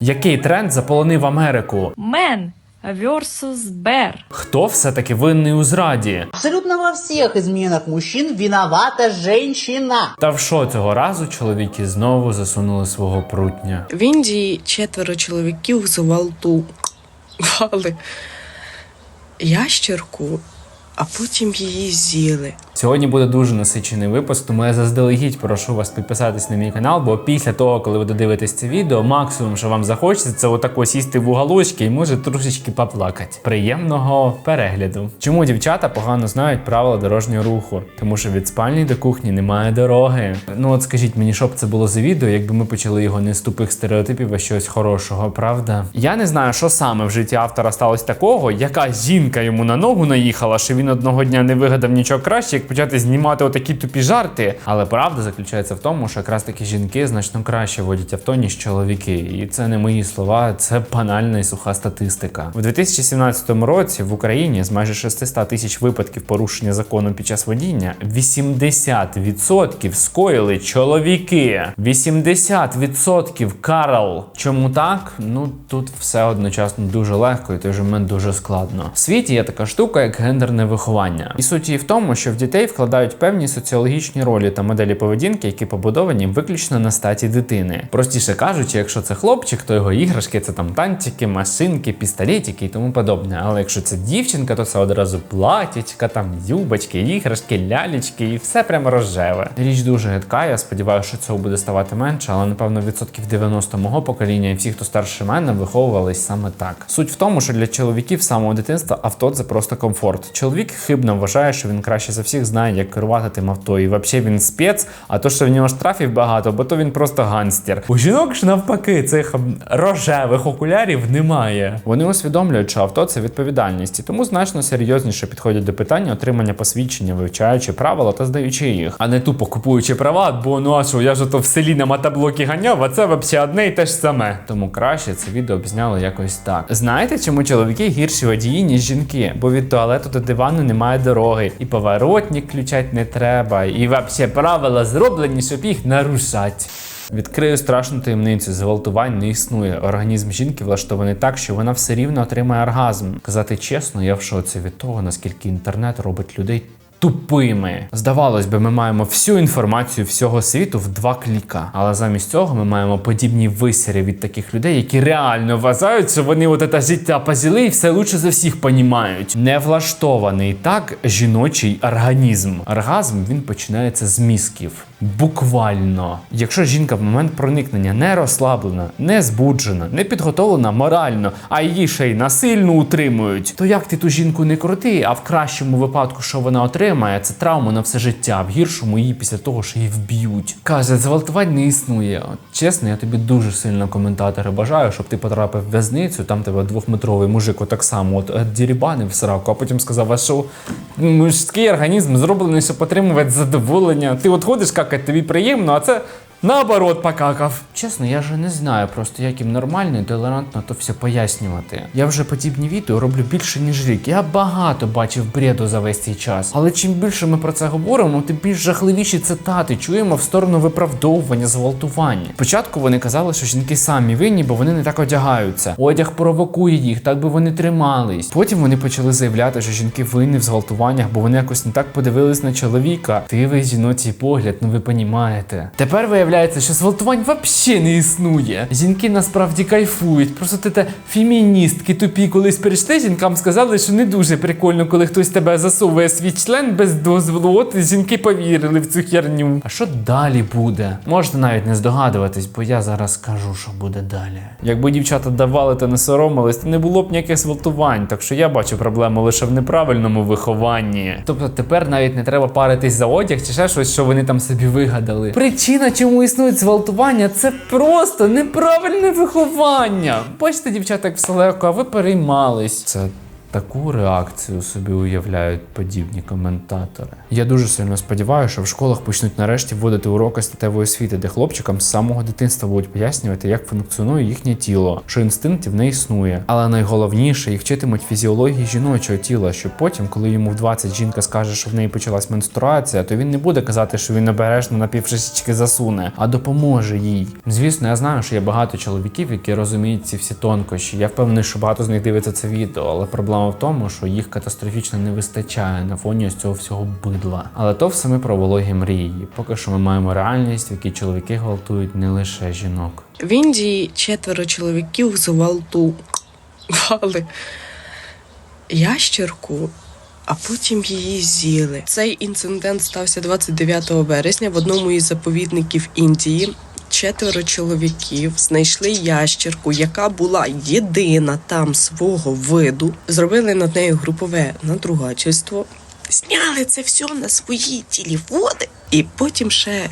Який тренд заполонив Америку? Man versus bear. Хто все-таки винний у зраді? Абсолютно во всех изменах мужчин виновата женщина. Та в що цього разу чоловіки знову засунули свого прутня? В Індії четверо чоловіків зґвалтували ящерку, а потім її з'їли. Сьогодні буде дуже насичений випуск, тому я заздалегідь прошу вас підписатись на мій канал, бо після того, коли ви додивитесь це відео, максимум, що вам захочеться, це отако сісти в уголочки і може трошечки поплакати. Приємного перегляду. Чому дівчата погано знають правила дорожнього руху? Тому що від спальні до кухні немає дороги. Ну от скажіть мені, що б це було за відео, якби ми почали його не з тупих стереотипів, а щось хорошого, правда? Я не знаю, що саме в житті автора сталося такого, яка жінка йому на ногу наїхала, що він одного дня не вигадав нічого краще, почати знімати отакі тупі жарти. Але правда заключається в тому, що якраз такі жінки значно краще водять авто, ніж чоловіки. І це не мої слова, це банальна і суха статистика. У 2017 році в Україні з майже 600 тисяч випадків порушення закону під час водіння 80% скоїли чоловіки. 80% Карл. Чому так? Ну тут все одночасно дуже легко, і той же момент дуже складно. В світі є така штука, як гендерне виховання. І суть її в тому, що в дітей вкладають певні соціологічні ролі та моделі поведінки, які побудовані виключно на статі дитини. Простіше кажучи, якщо це хлопчик, то його іграшки це там танчики, машинки, пістолетики і тому подобне. Але якщо це дівчинка, то це одразу платічка, там юбочки, іграшки, лялечки і все прямо рожеве. Річ дуже гидка. Я сподіваюся, що цього буде ставати менше, але напевно відсотків 90 мого покоління і всі, хто старше мене, виховувались саме так. Суть в тому, що для чоловіків самого дитинства авто це просто комфорт. Чоловік хибно вважає, що він краще за всіх знає, як керувати тим авто, і взагалі він спец, а то, що в нього штрафів багато, бо то він просто ганстер. У жінок ж навпаки, цих рожевих окулярів немає. Вони усвідомлюють, що авто це відповідальність, і тому значно серйозніше підходять до питання отримання посвідчення, вивчаючи правила та здаючи їх, а не тупо купуючи права, бо ну а що, я ж то в селі на мотоблокі ганяв, а це взагалі одне і те ж саме. Тому краще це відео б зняли якось так. Знаєте, чому чоловіки гірші водії, ніж жінки? Бо від туалету до дивану немає дороги, і поворотник включати не треба, і взагалі правила зроблені, щоб їх нарушати. Відкрию страшну таємницю. Зґвалтувань не існує. Організм жінки влаштований так, що вона все рівно отримає оргазм. Казати чесно, я в шоці від того, наскільки інтернет робить людей. Тупими здавалось би, ми маємо всю інформацію всього світу в два кліка. Але замість цього ми маємо подібні висіри від таких людей, які реально вважають, що вони от це життя позіли і все лучше за всіх понімають. Не влаштований так жіночий організм. Оргазм він починається з мізків. Буквально, якщо жінка в момент проникнення не розслаблена, не збуджена, не підготовлена морально, а її ще й насильно утримують, то як ти ту жінку не крути, а в кращому випадку, що вона отримає, це травму на все життя, в гіршому її після того, що її вб'ють. Каже, зґвалтувань не існує. Чесно, я тобі дуже сильно коментатори бажаю, щоб ти потрапив в в'язницю, там тебе двохметровий мужик отак само от е, дірібанив сраку, а потім сказав, що мужський організм зроблений, щоб отримувати задоволення. Ти от ходиш какать, тобі приємно, а це. Наоборот, покакав. Чесно, я вже не знаю просто, як їм нормально і толерантно то все пояснювати. Я вже подібні відео роблю більше, ніж рік. Я багато бачив бреду за весь цей час. Але чим більше ми про це говоримо, тим більш жахливіші цитати чуємо в сторону виправдовування зґвалтування. Спочатку вони казали, що жінки самі винні, бо вони не так одягаються. Одяг провокує їх, так би вони тримались. Потім вони почали заявляти, що жінки винні в зґвалтуваннях, бо вони якось не так подивились на чоловіка. Ти ви жіночий погляд, ну ви понімаєте. Тепер виявляється, що зґвалтувань взагалі не існує. Жінки насправді кайфують. Просто ти те феміністки тупі колись перейшли, жінкам сказали, що не дуже прикольно, коли хтось тебе засовує свій член без дозволу. От жінки повірили в цю херню. А що далі буде? Можете навіть не здогадуватись, бо я зараз скажу, що буде далі. Якби дівчата давали та не соромились, то не було б ніяких зґвалтувань. Так що я бачу проблему лише в неправильному вихованні. Тобто тепер навіть не треба паритись за одяг чи ще щось, що вони там собі вигадали. Причина, чому існують зґвалтування, це просто неправильне виховання. Бачите, дівчата, як все легко, а ви переймались. Це Таку реакцію собі уявляють подібні коментатори. Я дуже сильно сподіваюся, що в школах почнуть нарешті вводити уроки статевої освіти, де хлопчикам з самого дитинства будуть пояснювати, як функціонує їхнє тіло, що інстинктів не існує. Але найголовніше їх вчитимуть фізіології жіночого тіла, щоб потім, коли йому в 20 жінка скаже, що в неї почалась менструація, то він не буде казати, що він обережно на півшишечки засуне, а допоможе їй. Звісно, я знаю, що є багато чоловіків, які розуміють ці всі тонкощі. Я впевнений, що багато з них дивиться це відео, але проблема в тому, що їх катастрофічно не вистачає на фоні ось цього всього бидла. Але то все ми про вологі мрії. Поки що ми маємо реальність, в якій чоловіки гвалтують не лише жінок. В Індії четверо чоловіків зґвалтували ящерку, а потім її з'їли. Цей інцидент стався 29 вересня в одному із заповідників Індії. Четверо чоловіків знайшли ящерку, яка була єдина там свого виду. Зробили над нею групове надругательство, зняли це все на свої телефони і потім ще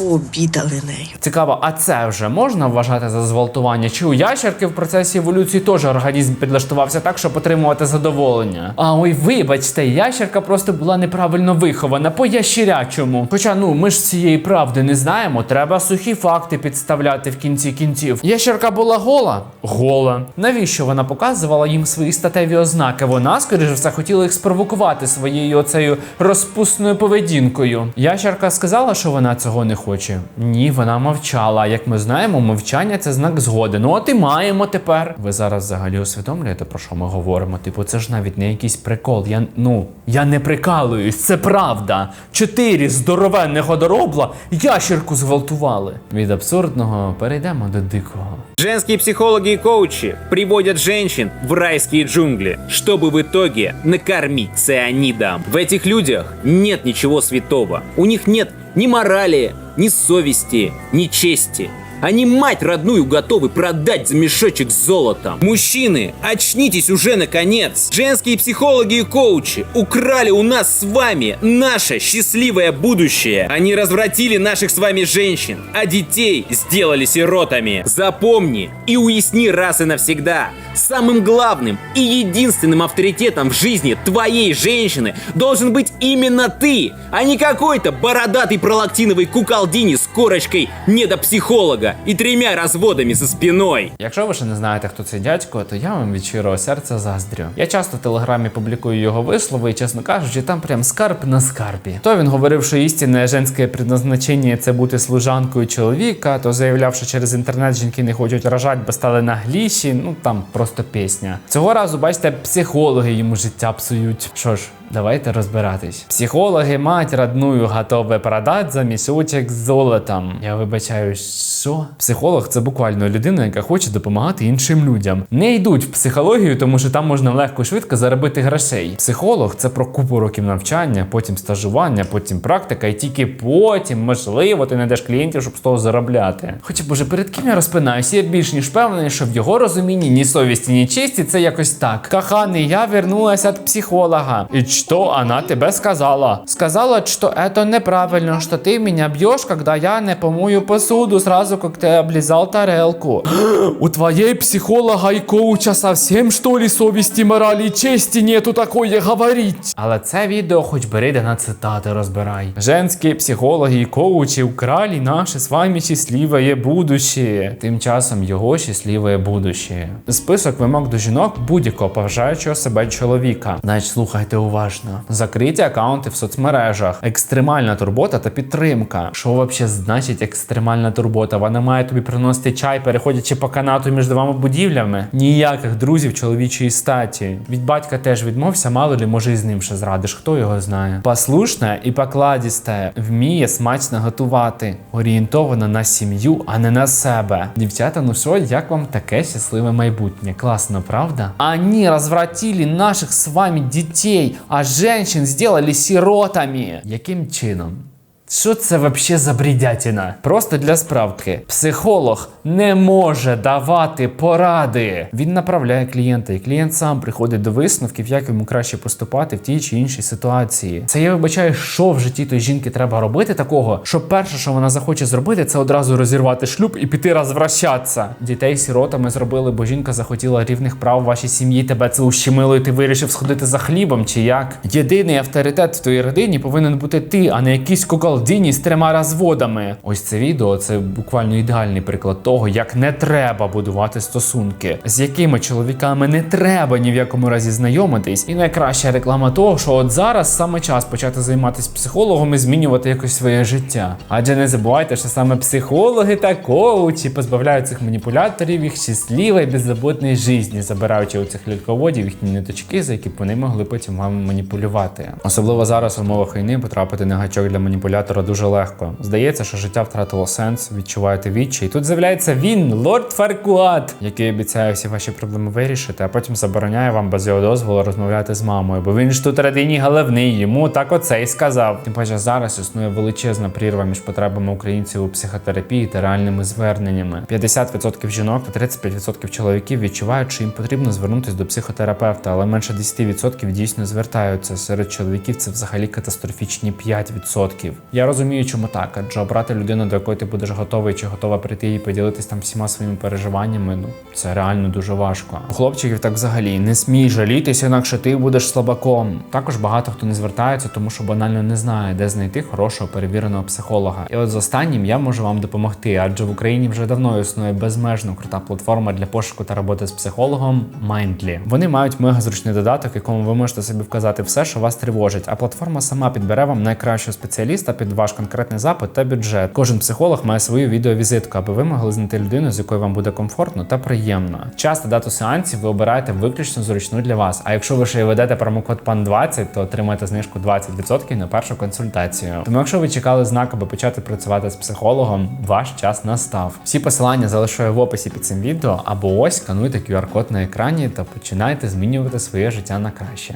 пообідали нею. Цікаво, а це вже можна вважати за зґвалтування? Чи у ящерки в процесі еволюції теж організм підлаштувався так, щоб отримувати задоволення? А ой, вибачте, ящерка просто була неправильно вихована по ящерячому. Хоча ну ми ж цієї правди не знаємо, треба сухі факти підставляти в кінці кінців. Ящерка була гола? Гола. Навіщо вона показувала їм свої статеві ознаки? Вона, скоріше все, хотіла їх спровокувати своєю оцею розпусною поведінкою. Ящерка сказала, що вона цього не хоче. Ні, вона мовчала. Як ми знаємо, мовчання це знак згоди. Ну от і маємо тепер. Ви зараз взагалі усвідомлюєте, про що ми говоримо? Типу, це ж навіть не якийсь прикол. Я ну я не прикалуюсь, це правда. Чотири здоровенних одоробла ящерку зґвалтували. Від абсурдного перейдемо до дикого. Женские психологи и коучи приводят женщин в райские джунгли, чтобы в итоге накормить цианидом. В этих людях нет ничего святого. У них нет ни морали, ни совести, ни чести. Они мать родную готовы продать за мешочек с золотом. Мужчины, очнитесь уже наконец. Женские психологи и коучи украли у нас с вами наше счастливое будущее. Они развратили наших с вами женщин, а детей сделали сиротами. Запомни и уясни раз и навсегда. Самым главным и единственным авторитетом в жизни твоей женщины должен быть именно ты, а не какой-то бородатый пролактиновый куколдини с корочкой недопсихолога и тремя разводами за спиной. Якщо ви ще не знаєте, хто цей дядько, то я вам від щирого серця заздрю. Я часто в телеграмі публікую його вислови, і чесно кажучи, там прям скарб на скарбі. То він говорив, що істинне женське предназначення це бути служанкою чоловіка, то заявляв, що через інтернет жінки не хочуть рожати, бо стали нагліші. Ну там просто пісня. Цього разу, бачите, психологи йому життя псують. Що ж. Давайте розбиратись. Психологи мать родную готові продать за мішочок з золотом. Я вибачаю, що? Психолог це буквально людина, яка хоче допомагати іншим людям. Не йдуть в психологію, тому що там можна легко швидко заробити грошей. Психолог це про купу років навчання, потім стажування, потім практика, і тільки потім, можливо, ти знайдеш клієнтів, щоб з того заробляти. Хоча боже, перед ким я розпинаюся, я більш ніж впевнений, що в його розумінні ні совісті, ні честі це якось так. Коханий, я вернулася від психолога. І що вона тебе сказала? Сказала, що это неправильно, що ти мене б'єш, когда я не помою посуду сразу, как ты облизал тарелку. У твоей психолога и коуча совсем что ли совісті, моралі і честі нету такое говорить. Але це відео хоч бери де на цитати розбирай. Женські психологи і коучі украли наше з вами щасливе будущее. Тим часом його щасливе будущее. Список вимог до жінок будь-якого поважаючого себе чоловіка. Значить, слухайте уважно. Закриті акаунти в соцмережах, екстремальна турбота та підтримка. Що взагалі значить екстремальна турбота? Вона має тобі приносити чай, переходячи по канату між двома будівлями. Ніяких друзів чоловічої статі. Від батька теж відмовся, мало лі може і з ним ще зрадиш, хто його знає. Послушна і покладіста, вміє смачно готувати, орієнтована на сім'ю, а не на себе. Дівчата, ну що, як вам таке щасливе майбутнє? Класно, правда? Они развратили наших з вами дітей, а женщин сделали сиротами. Яким чином? Що це вообще за бредятина? Просто для справки. Психолог не може давати поради. Він направляє клієнта, і клієнт сам приходить до висновків, як йому краще поступати в тій чи іншій ситуації. Це я вибачаю, що в житті тої жінки треба робити такого, що перше, що вона захоче зробити, це одразу розірвати шлюб і піти розвращатися. Дітей сіротами зробили, бо жінка захотіла рівних прав вашій сім'ї. Тебе це ущемило, і ти вирішив сходити за хлібом, чи як? Єдиний авторитет в твоїй родині повинен бути ти, а не якийсь куколдіні з трьома розводами. Ось це відео це буквально ідеальний приклад того, як не треба будувати стосунки, з якими чоловіками не треба ні в якому разі знайомитись. І найкраща реклама того, що от зараз саме час почати займатися психологом і змінювати якось своє життя. Адже не забувайте, що саме психологи та коучі позбавляють цих маніпуляторів їх щасливої беззаботної житті, забираючи у цих легководів їхні ниточки, за які вони могли потім вам маніпулювати. Особливо зараз в умовах війни потрапити на гачок для маніпулятора дуже легко. Здається, що життя втратило сенс, відчуваєте відчай. І тут з'являється він, лорд Фаркуат, який обіцяє всі ваші проблеми вирішити, а потім забороняє вам без його дозволу розмовляти з мамою, бо він ж тут родині головний, йому так оце й сказав. Тим паче зараз існує величезна прірва між потребами українців у психотерапії та реальними зверненнями. 50% жінок та 35% чоловіків відчувають, що їм потрібно звернутися до психотерапевта, але менше 10% дійсно звертаються. Серед чоловіків це взагалі катастрофічні 5%. Я розумію, чому так, адже обрати людину, до якої ти будеш готовий чи готова прийти і поділитись там всіма своїми переживаннями. Ну це реально дуже важко. У хлопчиків так взагалі не смій жалітися, інакше ти будеш слабаком. Також багато хто не звертається, тому що банально не знає, де знайти хорошого перевіреного психолога. І от з останнім я можу вам допомогти, адже в Україні вже давно існує безмежно крута платформа для пошуку та роботи з психологом Mindly. Вони мають мега зручний додаток, якому ви можете собі вказати все, що вас тривожить. А платформа сама підбере вам найкращого спеціаліста під ваш конкретний запит та бюджет. Кожен психолог має свою відеовізитку, аби ви могли знайти людину, з якою вам буде комфортно та приємно. Час та дату сеансів ви обираєте виключно зручну для вас. А якщо ви ще й ведете промокод PAN20, то отримаєте знижку 20% на першу консультацію. Тому, якщо ви чекали знак, аби почати працювати з психологом, ваш час настав. Всі посилання залишаю в описі під цим відео, або ось скануйте QR-код на екрані та починайте змінювати своє життя на краще.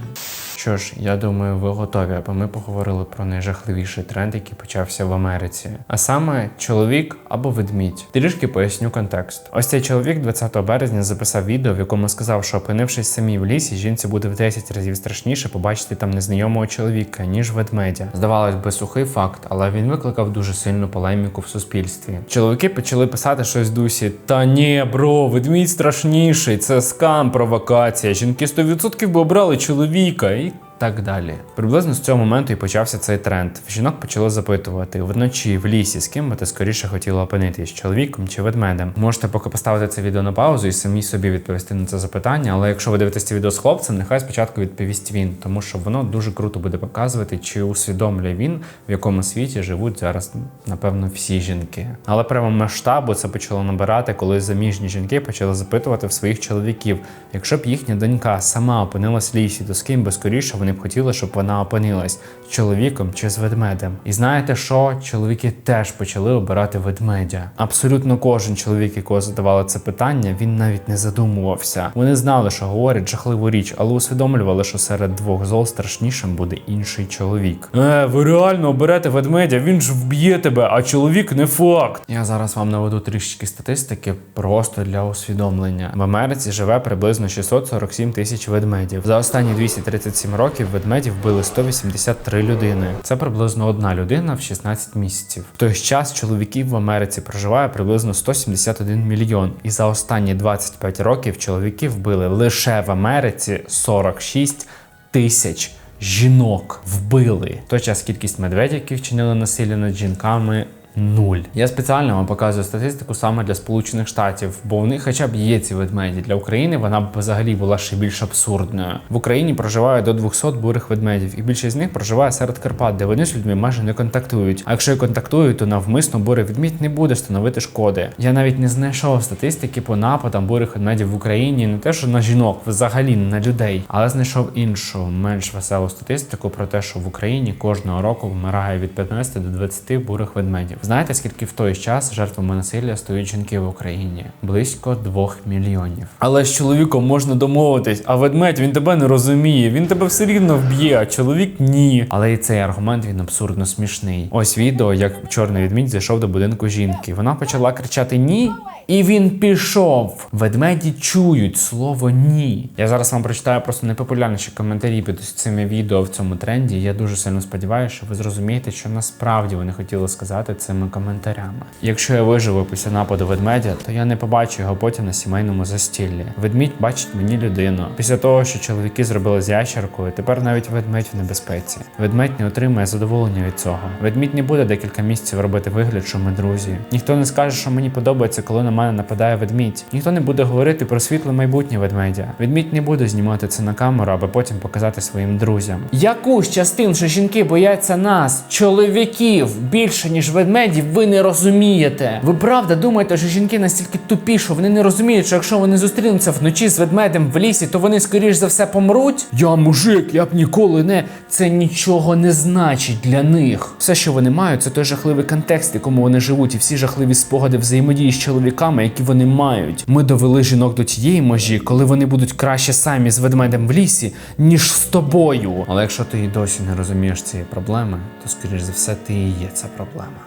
Що ж, я думаю, ви готові, аби ми поговорили про найжахливіший тренд, який почався в Америці. А саме чоловік або ведмідь. Трішки поясню контекст. Ось цей чоловік 20 березня записав відео, в якому сказав, що опинившись самі в лісі, жінці буде в 10 разів страшніше побачити там незнайомого чоловіка, ніж ведмедя. Здавалось би, сухий факт, але він викликав дуже сильну полеміку в суспільстві. Чоловіки почали писати щось дусі: Та ні, бро, ведмідь страшніший, це скам, провокація. Жінки 100% би обрали чоловіка і так далі. Приблизно з цього моменту і почався цей тренд. Жінок почали запитувати вночі в лісі, з ким би ти скоріше хотіла опинитись, чоловіком чи ведмедем. Можете поки поставити це відео на паузу і самі собі відповісти на це запитання. Але якщо ви дивитесь це відео з хлопцем, нехай спочатку відповість він, тому що воно дуже круто буде показувати, чи усвідомлює він, в якому світі живуть зараз, напевно, всі жінки. Але прямо масштабу це почало набирати, коли заміжні жінки почали запитувати в своїх чоловіків, якщо б їхня донька сама опинилась в лісі, то з ким би скоріше вони б хотіли, щоб вона опинилась чоловіком чи з ведмедем. І знаєте що? Чоловіки теж почали обирати ведмедя. Абсолютно кожен чоловік, якого задавали це питання, він навіть не задумувався. Вони знали, що говорять жахливу річ, але усвідомлювали, що серед двох зол страшнішим буде інший чоловік. Е, ви реально оберете ведмедя, він ж вб'є тебе, а чоловік не факт. Я зараз вам наведу трішечки статистики просто для усвідомлення. В Америці живе приблизно 647 тисяч ведмедів. За останні 237 років ведмедів вбили 183 людини. Це приблизно одна людина в 16 місяців. В той час чоловіків в Америці проживає приблизно 171 мільйон. І за останні 25 років чоловіків вбили лише в Америці 46 тисяч. Жінок вбили. В той час кількість медведів, які вчинили насилля над жінками, нуль. Я спеціально вам показую статистику саме для Сполучених Штатів, бо в них хоча б є ці ведмеді. Для України вона б взагалі була ще більш абсурдною. В Україні проживає до 200 бурих ведмедів, і більшість з них проживає серед Карпат, де вони з людьми майже не контактують. А якщо і контактують, то навмисно бурий ведмідь не буде становити шкоди. Я навіть не знайшов статистики по нападам бурих ведмедів в Україні, не те, що на жінок, взагалі не на людей, але знайшов іншу, менш веселу статистику про те, що в Україні кожного року вмирає від 15 до 20 бурих ведмедів. Знаєте, скільки в той час жертвами насилля стоїть жінки в Україні? Близько двох мільйонів. Але з чоловіком можна домовитись, а ведмедь він тебе не розуміє. Він тебе все рівно вб'є, а чоловік ні. Але і цей аргумент він абсурдно смішний. Ось відео, як чорний відмідь зайшов до будинку жінки. Вона почала кричати ні, і він пішов. Ведмеді чують слово ні. Я зараз вам прочитаю просто найпопулярніші коментарі під цими відео в цьому тренді. Я дуже сильно сподіваюся, що ви зрозумієте, що насправді вони хотіли сказати цими коментарями. Якщо я виживу після нападу ведмедя, то я не побачу його потім на сімейному застіллі. Ведмідь бачить мені людину. Після того, що чоловіки зробили з ящеркою, тепер навіть ведмедь в небезпеці. Ведмедь не отримує задоволення від цього. Ведмідь не буде декілька місяців робити вигляд, що ми друзі. Ніхто не скаже, що мені подобається, коли на мене нападає ведмідь. Ніхто не буде говорити про світле майбутнє ведмедя. Ведмідь не буде знімати це на камеру, аби потім показати своїм друзям. Яку з частин, що жінки бояться нас, чоловіків, більше ніж ведмедів, ви не розумієте. Ви правда думаєте, що жінки настільки тупі, що вони не розуміють, що якщо вони зустрінуться вночі з ведмедем в лісі, то вони скоріш за все помруть? Я мужик, я б ніколи не. Це нічого не значить для них. Все, що вони мають, це той жахливий контекст, в якому вони живуть, і всі жахливі спогади взаємодії з чоловіками, які вони мають. Ми довели жінок до тієї межі, коли вони будуть краще самі з ведмедем в лісі, ніж з тобою. Але якщо ти і досі не розумієш цієї проблеми, то скоріш за все ти і є ця проблема.